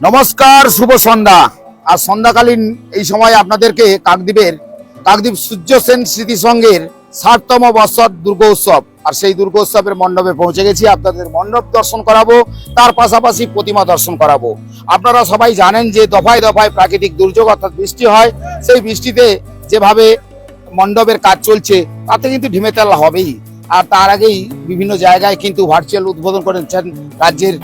নমস্কার, শুভ সন্ধ্যা। আর সন্ধ্যাকালীন এই সময় আপনাদেরকে কাকদ্বীপের কাকদ্বীপ সূর্য সেন স্মৃতি সংঘের ষাটতম বৎসর দুর্গোৎসব আর সেই দুর্গোৎসবের মণ্ডপে পৌঁছে গেছি, আপনাদের মণ্ডপ দর্শন করাবো, তার পাশাপাশি প্রতিমা দর্শন করাবো। আপনারা সবাই জানেন যে দফায় দফায় প্রাকৃতিক দুর্যোগ অর্থাৎ বৃষ্টি হয়, সেই বৃষ্টিতে যেভাবে মণ্ডপের কাজ চলছে, তাতে কিন্তু ঢিমেতাল হবেই। আর তার আগেই বিভিন্ন জায়গায় কিন্তু ভার্চুয়াল উদ্বোধন করেছেন রাজ্যের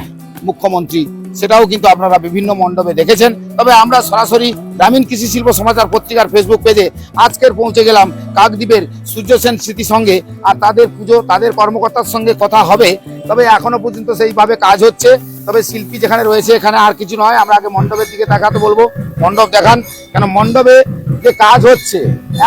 মুখ্যমন্ত্রী। সেটাও কিন্তু আপনারা বিভিন্ন মণ্ডপে দেখেছেন। তবে আমরা সরাসরি গ্রামীণ কৃষি শিল্প সমাচার পত্রিকার ফেসবুক পেজে আজকের পৌঁছে গেলাম কাকদ্বীপের সূর্য সেন স্মৃতি সঙ্গে আর তাদের পুজো, তাদের কর্মকর্তার সঙ্গে কথা হবে। তবে এখনও পর্যন্ত সেইভাবে কাজ হচ্ছে। তবে শিল্পী যেখানে রয়েছে এখানে আর কিছু নয়। আমরা আগে মণ্ডপের দিকে দেখাতে বলব। মণ্ডপ দেখান। কেন মণ্ডপে যে কাজ হচ্ছে,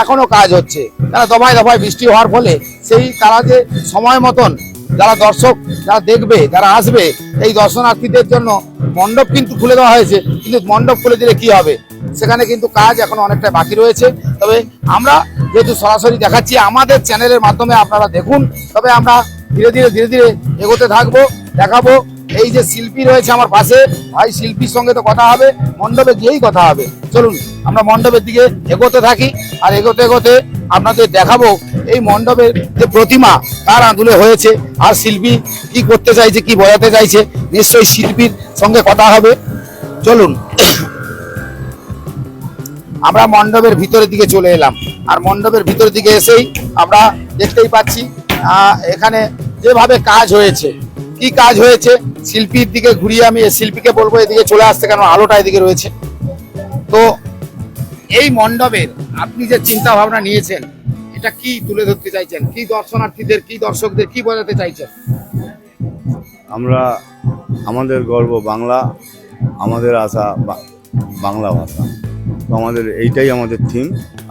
এখনও কাজ হচ্ছে। কেন দফায় দফায় বৃষ্টি হওয়ার ফলে সেই তারা যে সময় মতন যারা দর্শক, যারা দেখবে, যারা আসবে, এই দর্শনার্থীদের জন্য মণ্ডপ কিন্তু খুলে দেওয়া হয়েছে, কিন্তু মণ্ডপ খুলে দিলে কি হবে? সেখানে কিন্তু কাজ এখন অনেকটা বাকি রয়েছে। তবে আমরা যেহেতু সরাসরি দেখাচ্ছি, আমাদের চ্যানেলের মাধ্যমে আপনারা দেখুন, তবে আমরা ধীরে ধীরে ধীরে ধীরে এগোতে থাকব, দেখাবো। এই যে শিল্পী রয়েছে আমার পাশে, ভাই শিল্পীর সঙ্গে তো কথা হবে, মণ্ডপে গিয়েই কথা হবে। চলুন, আমরা মণ্ডপের দিকে এগোতে থাকি, আর এগোতে এগোতে আপনাদের দেখাবো এই মণ্ডপের যে প্রতিমা, তার আদলে হয়েছে, আর শিল্পী কি করতে চাইছে, কি বোঝাতে চাইছে, নিশ্চয়ই শিল্পীর সঙ্গে কথা হবে। চলুন, আমরা মণ্ডপের ভিতরের দিকে চলে এলাম, আর মণ্ডপের ভিতরের দিকে এসেই আমরা দেখতেই পাচ্ছি এখানে যেভাবে কাজ হয়েছে কি কাজ হয়েছে? শিল্পীর দিকে ঘুরিয়ে আমি শিল্পীকে বলব এদিকে চলে আসতে কেন আলোটা এদিকে রয়েছে। তো এই মণ্ডপের আপনি যে চিন্তা ভাবনা নিয়েছেন এটা কি তুলে ধরতে চাইছেন? কি দর্শনার্থীদের কি দর্শকদের কি বোঝাতে চাইছেন? আমরা আমাদের গর্ব বাংলা আমাদের আশা বাংলা ভাষা। তো আমাদের এইটাই আমাদের থিম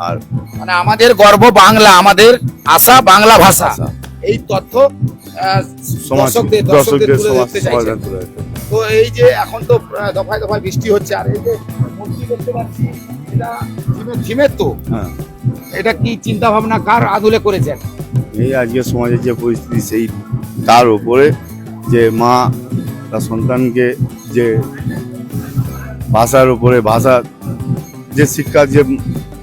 আর মানে আমাদের গর্ব বাংলা আমাদের আশা বাংলা ভাষা। এই তথ্য দর্শকদের দর্শকদের তুলে ধরতে ধরতে। তো এই যে এখন তো দফায় দফায় বৃষ্টি হচ্ছে আর এই যে মূর্তি দেখতে পাচ্ছি এটা থিমের- তো। হ্যাঁ। এটা কি চিন্তা ভাবনা কার আদলে করেছেন? এই আজকে সমাজের যে পরিস্থিতি সেই তার উপরে যে মা তার সন্তানকে যে ভাষার উপরে ভাষা যে শিক্ষা যে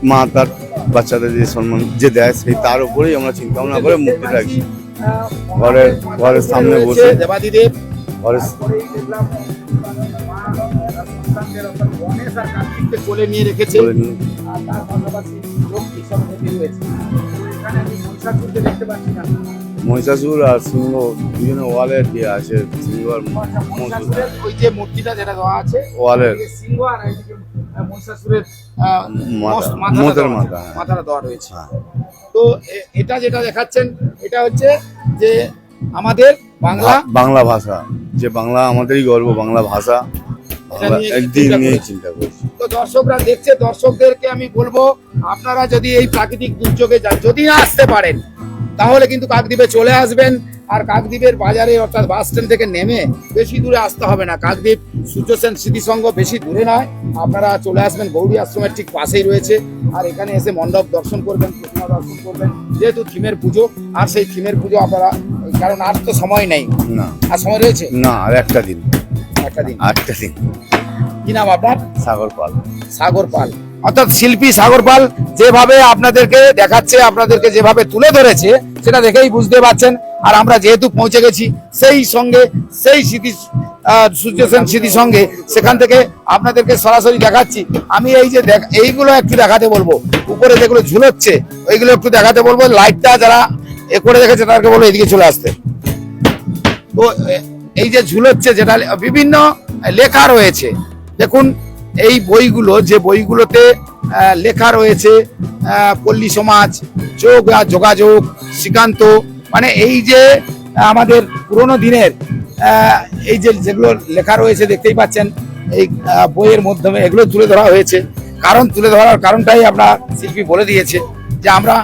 মা তার বাচ্চাদের যে সম্মান যে দেয় সেই তার উপরেই আমরা চিন্তা ভাবনা করে মুক্তি রাখি ঘরের- ঘরের সামনে বসে। দেবাদিদেব ঘরে তারপরেই দেখলাম মা তার সন্তানদের অর্থাৎ গণেশ আর কোলে নিয়ে রেখেছে বলে নিয়ে আর তার পাশাপাশি লক্ষ্মী সরস্বতী রয়েছে তো এখানে আমি মহিষাসুরকে দেখতে পাচ্ছি না মহিষাসুর আর সিংহ বিভিন্ন ওয়ালের দিয়ে আছে সিংহ আর ওই যে মূর্তিটা যেটা দেওয়া আছে ওয়ালের সিংহ আর মহিষাসুরের আহ, মাথা, মাথাটা দেওয়া হ্যাঁ। মাথাটা দেওয়া রয়েছে হ্যাঁ। তো এটা যেটা দেখাচ্ছেন এটা হচ্ছে যে আমাদের বাংলা বাংলা ভাষা যে বাংলা আমাদেরই গর্ব বাংলা ভাষা একদিন চিন্তা নিয়ে চিন্তা করছি। তো দর্শকরা দেখছে দর্শকদেরকে আমি বলব আপনারা যদি এই প্রাকৃতিক দুর্যোগে যা- যদি না আসতে পারেন তাহলে কিন্তু কাকদ্বীপে চলে আসবেন আর কাকদ্বীপের বাজারে অর্থাৎ বাস স্ট্যান্ড থেকে নেমে বেশি দূরে আসতে হবে না। কাকদ্বীপ সূর্য সেন স্মৃতিসংঘ বেশি দূরে নয় আপনারা চলে আসবেন গৌরী আশ্রমের ঠিক পাশেই রয়েছে। আর এখানে এসে মণ্ডপ দর্শন করবেন প্রতিমা দর্শন করবেন। যেহেতু থিমের পুজো আর সেই থিমের পুজো আপনারা কারণ আর তো সময় নেই। না। আর সময় রয়েছে? না আর একটা দিন। একটা দিন। একটা দিন। কি নাম আপনার? সাগর পাল। সাগর পাল। অর্থাৎ শিল্পী সাগর পাল যেভাবে আপনাদেরকে দেখাচ্ছে আপনাদেরকে যেভাবে তুলে ধরেছে সেটা দেখেই বুঝতে পারছেন। আর আমরা যেহেতু পৌঁছে গেছি সেই সঙ্গে সেই স্মৃতি সূর্য সেন স্মৃতি সঙ্গে সেখান থেকে আপনাদেরকে সরাসরি দেখাচ্ছি। আমি এই যে এইগুলো একটু দেখাতে বলব। উপরে যেগুলো ঝুলোচ্ছে, ওইগুলো একটু দেখাতে বলব। লাইটটা যারা এ করে দেখেছে তাদেরকে বলব এদিকে চলে আসতে। তো এই যে ঝুলোচ্ছে, যেটা বিভিন্ন লেখা রয়েছে। দেখুন, এই বইগুলো, যে বইগুলোতে লেখা রয়েছে পল্লী সমাজ, যোগ যোগাযোগ, শ্রীকান্ত মানে এই যে আমাদের পুরোনো দিনের এই যে যেগুলো লেখা রয়েছে দেখতেই পাচ্ছেন, এই বইয়ের মাধ্যমে এগুলো তুলে ধরা হয়েছে। কারণ তুলে ধরার কারণটাই আমরা শিল্পী বলে দিয়েছে যে আমরা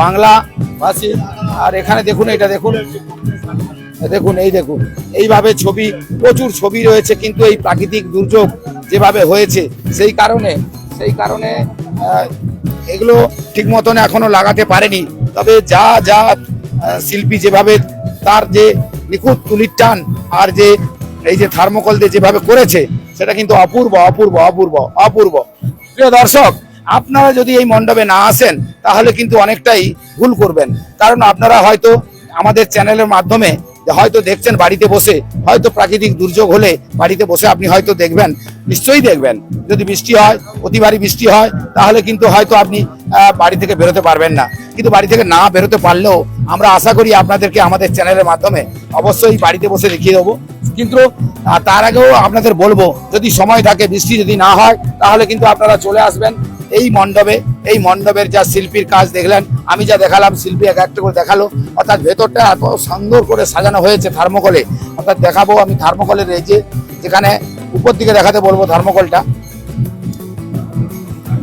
বাংলা ভাষী। আর এখানে দেখুন, এটা দেখুন। দেখুন, এই দেখুন। এইভাবে ছবি, প্রচুর ছবি রয়েছে, কিন্তু এই প্রাকৃতিক দুর্যোগ যেভাবে হয়েছে, সেই কারণে সেই কারণে এগুলো ঠিক মতন এখনও লাগাতে পারেনি। তবে যা যা শিল্পী যেভাবে তার যে নিখুঁত তুলির টান আর যে, এই যে থার্মোকল দিয়ে যেভাবে করেছে, সেটা কিন্তু অপূর্ব অপূর্ব অপূর্ব অপূর্ব। প্রিয় দর্শক, আপনারা যদি এই মণ্ডপে না আসেন, তাহলে কিন্তু অনেকটাই ভুল করবেন। কারণ আপনারা হয়তো আমাদের চ্যানেলের মাধ্যমে হয়তো দেখছেন বাড়িতে বসে, হয়তো প্রাকৃতিক দুর্যোগ হলে বাড়িতে বসে আপনি হয়তো দেখবেন, নিশ্চয়ই দেখবেন। যদি বৃষ্টি হয় অতিবারী বৃষ্টি হয়, তাহলে কিন্তু হয়তো আপনি বাড়ি থেকে বেরোতে পারবেন না। কিন্তু বাড়ি থেকে না বেরোতে পারলেও আমরা আশা করি আপনাদেরকে আমাদের চ্যানেলের মাধ্যমে অবশ্যই বাড়িতে বসে দেখিয়ে দেবো। কিন্তু তার আগেও আপনাদের বলব, যদি সময় থাকে, বৃষ্টি যদি না হয়, তাহলে কিন্তু আপনারা চলে আসবেন এই মণ্ডপে। এই মণ্ডপের যা শিল্পীর কাজ দেখলেন, আমি যা দেখালাম, শিল্পী এক একটা করে দেখাল। অর্থাৎ ভেতরটা এত সুন্দর করে সাজানো হয়েছে থার্মোকলে। অর্থাৎ দেখাবো আমি থার্মোকলের এই যে, যেখানে উপর দিকে দেখাতে বলব থার্মোকলটা।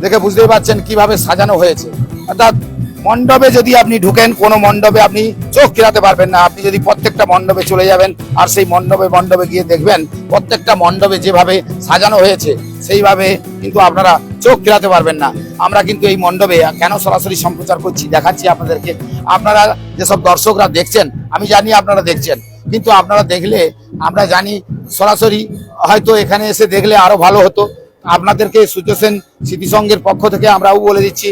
দেখে বুঝতেই পারছেন কীভাবে সাজানো হয়েছে। অর্থাৎ মণ্ডপে যদি আপনি ঢুকেন, কোনো মণ্ডপে আপনি চোখ ফেরাতে পারবেন না। আপনি যদি প্রত্যেকটা মণ্ডপে চলে যাবেন আর সেই মণ্ডপে মণ্ডপে গিয়ে দেখবেন, প্রত্যেকটা মণ্ডপে যেভাবে সাজানো হয়েছে, সেইভাবে কিন্তু আপনারা চোখ ফেরাতে পারবেন না। আমরা কিন্তু এই মণ্ডপে কেন সরাসরি সম্প্রচার করছি, দেখাচ্ছি আপনাদেরকে। আপনারা যেসব দর্শকরা দেখছেন, আমি জানি আপনারা দেখছেন, কিন্তু আপনারা দেখলে, আমরা জানি সরাসরি হয়তো এখানে এসে দেখলে আরও ভালো হতো। আপনাদেরকে সূর্য সেন স্মৃতিসংঘের পক্ষ থেকে আমরাও বলে দিচ্ছি,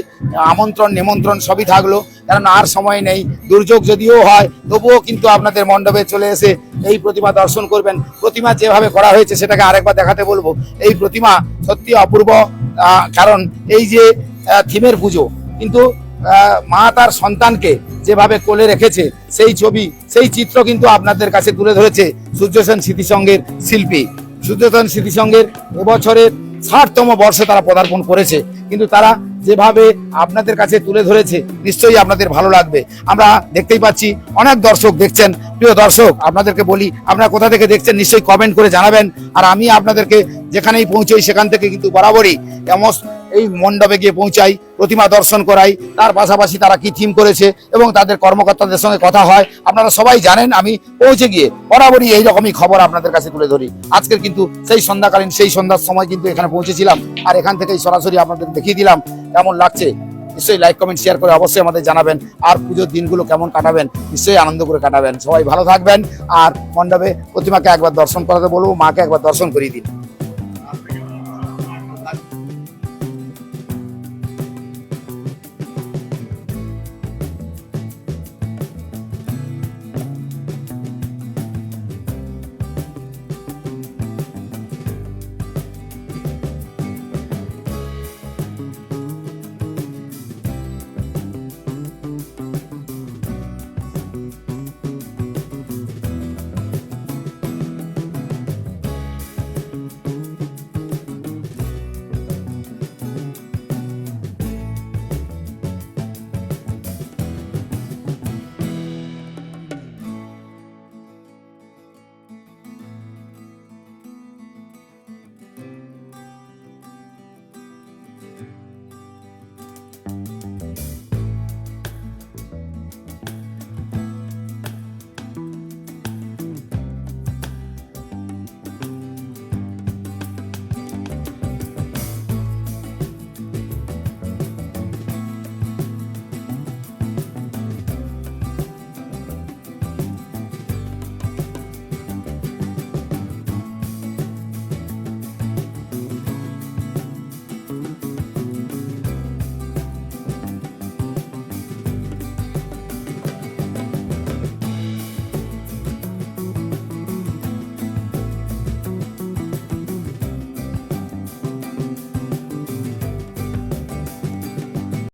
আমন্ত্রণ, নিমন্ত্রণ সবই থাকল, কারণ আর সময় নেই। দুর্যোগ যদিও হয়, তবুও কিন্তু আপনাদের মণ্ডপে চলে এসে এই প্রতিমা দর্শন করবেন। প্রতিমা যেভাবে করা হয়েছে সেটাকে আরেকবার দেখাতে বলব। এই প্রতিমা সত্যি অপূর্ব কারণ এই যে থিমের পুজো, কিন্তু মা তার সন্তানকে যেভাবে কোলে রেখেছে, সেই ছবি, সেই চিত্র কিন্তু আপনাদের কাছে তুলে ধরেছে সূর্যসেন স্মৃতিসংঘের শিল্পী। সূর্যসেন স্মৃতিসংঘের এবছরের ষাটতম বর্ষে তারা পদার্পণ করেছে। কিন্তু তারা যেভাবে আপনাদের কাছে তুলে ধরেছে, নিশ্চয়ই আপনাদের ভালো লাগবে। আমরা দেখতেই পাচ্ছি, অনেক দর্শক দেখছেন প্রিয় দর্শক, আপনাদেরকে বলি, আপনারা কোথা থেকে দেখছেন নিশ্চয়ই কমেন্ট করে জানাবেন। আর আমি আপনাদেরকে যেখানেই পৌঁছই, সেখান থেকে কিন্তু বরাবরই এমন এই মণ্ডপে গিয়ে পৌঁছাই, প্রতিমা দর্শন করাই। তার পাশাপাশি তারা কি থিম করেছে এবং তাদের কর্মকর্তাদের সঙ্গে কথা হয়, আপনারা সবাই জানেন, আমি পৌঁছে গিয়ে বরাবরই এই রকমই খবর আপনাদের কাছে তুলে ধরি। আজকের কিন্তু সেই সন্ধ্যাকালীন, সেই সন্ধ্যার সময় কিন্তু এখানে পৌঁছেছিলাম। আর এখান থেকেই সরাসরি আপনাদের দেখিয়ে দিলাম, কেমন লাগছে। নিশ্চয়ই লাইক কমেন্ট শেয়ার করে অবশ্যই আমাদের জানাবেন আর পুজোর দিনগুলো কেমন কাটাবেন, নিশ্চয়ই আনন্দ করে কাটাবেন। সবাই ভালো থাকবেন আর মণ্ডপে প্রতিমাকে একবার দর্শন করাতে বলব, মাকে একবার দর্শন করিয়ে দিন।